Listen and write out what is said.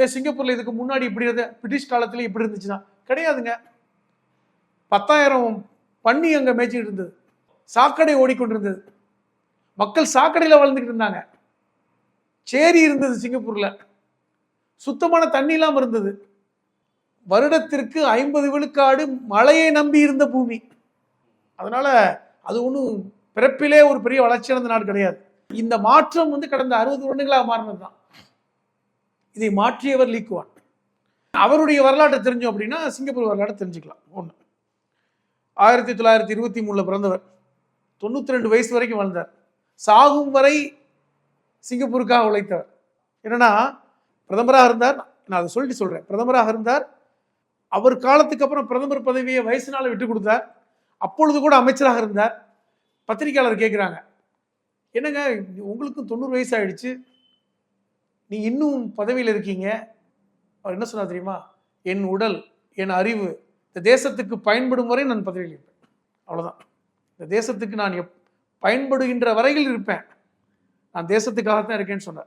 ஏ சிங்கப்பூர்ல இதுக்கு முன்னாடி இப்படி இருந்த பிரிட்டிஷ் காலத்துல இப்படி இருந்துச்சுன்னா கிடையாதுங்க. பத்தாயிரம் பன்னி அங்க மேய்ச்சிட்டு இருந்தது. சாக்கடை ஓடிக்கொண்டிருந்தது. மக்கள் சாக்கடையில வளர்ந்துக்கிட்டு இருந்தாங்க. சேரி இருந்தது சிங்கப்பூர்ல. சுத்தமான தண்ணி இல்லாம இருந்தது. வருடத்திற்கு ஐம்பது விழுக்காடு மழையை நம்பி இருந்த பூமி. அதனால அது ஒன்றும் பிறப்பிலே ஒரு பெரிய வளர்ச்சி அடைந்த நாடு கிடையாது. இந்த மாற்றம் வந்து கடந்த அறுபது வருடங்களாக மாறினது தான் இதை மாற்றியவர் லீக்குவான் அவருடைய வரலாற்றை தெரிஞ்சோம் அப்படின்னா சிங்கப்பூர் வரலாற்றை தெரிஞ்சுக்கலாம். ஒன்று ஆயிரத்தி தொள்ளாயிரத்தி இருபத்தி மூணில் பிறந்தவர். தொண்ணூற்றி ரெண்டு வயசு வரைக்கும் வாழ்ந்தார். சாகும் வரை சிங்கப்பூருக்காக உழைத்தவர். என்னன்னா பிரதமராக இருந்தார். நான் அதை சொல்லிட்டு சொல்கிறேன் பிரதமராக இருந்தார். அவர் காலத்துக்கு அப்புறம் பிரதமர் பதவியை வயசுனால் விட்டு கொடுத்தார். அப்பொழுது கூட அமைச்சராக இருந்தார். பத்திரிக்கையாளர் கேட்குறாங்க என்னங்க உங்களுக்கும் தொண்ணூறு வயசு ஆயிடுச்சு. நீ இன்னும் பதவியில் இருக்கீங்க. அவர் என்ன சொன்னார் தெரியுமா? என் உடல் என் அறிவு இந்த தேசத்துக்கு பயன்படும் வரை நான் பதவியில் இருப்பேன். அவ்வளோதான் இந்த தேசத்துக்கு நான் எப் பயன்படுகின்ற வரையில் இருப்பேன். நான் தேசத்துக்காகத்தான் இருக்கேன்னு சொன்னார்.